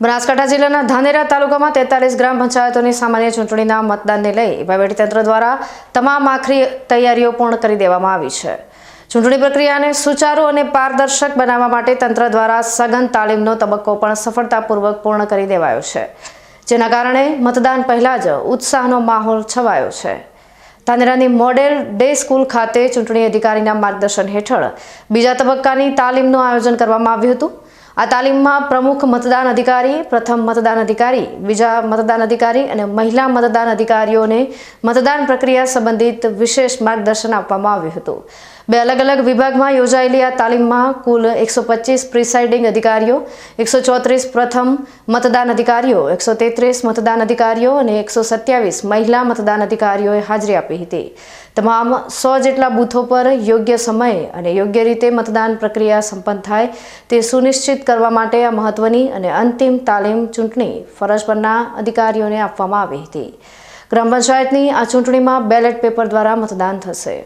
બનાસકાંઠા જિલ્લાના ધાનેરા તાલુકામાં તેતાલીસ ગ્રામ પંચાયતોની સામાન્ય ચૂંટણીના મતદાનને લઈ વહીવટીતંત્ર દ્વારા તમામ આખરી તૈયારીઓ પૂર્ણ કરી દેવામાં આવી છે. ચૂંટણી પ્રક્રિયાને સુચારુ અને પારદર્શક બનાવવા માટે તંત્ર દ્વારા સઘન તાલીમનો તબક્કો પણ સફળતાપૂર્વક પૂર્ણ કરી દેવાયો છે. જેના કારણે મતદાન પહેલાં જ ઉત્સાહનો માહોલ છવાયો છે. ધાનેરાની મોડેલ ડે સ્કૂલ ખાતે ચૂંટણી અધિકારીના માર્ગદર્શન હેઠળ બીજા તબક્કાની તાલીમનું આયોજન કરવામાં આવ્યું હતું. આ તાલીમમાં પ્રમુખ મતદાન અધિકારી, પ્રથમ મતદાન અધિકારી, બીજા મતદાન અધિકારી અને મહિલા મતદાન અધિકારીઓને મતદાન પ્રક્રિયા સંબંધિત વિશેષ માર્ગદર્શન આપવામાં આવ્યું હતું. બે અલગ અલગ વિભાગમાં યોજાયેલી આ તાલીમમાં કુલ એકસો પચીસ પ્રિસાઇડિંગ અધિકારીઓ, એકસો ચોત્રીસ પ્રથમ મતદાન અધિકારીઓ, એકસો તેત્રીસ મતદાન અધિકારીઓ અને એકસો સત્યાવીસ મહિલા મતદાન અધિકારીઓએ હાજરી આપી હતી. તમામ સો જેટલા બૂથો પર યોગ્ય સમયે અને યોગ્ય રીતે મતદાન પ્રક્રિયા સંપન્ન થાય તે સુનિશ્ચિત કરવા માટે આ મહત્વની અને અંતિમ તાલીમ ચૂંટણી ફરજ પરના અધિકારીઓને આપવામાં આવી હતી. ગ્રામ પંચાયતની આ ચૂંટણીમાં બેલેટ પેપર દ્વારા મતદાન થશે.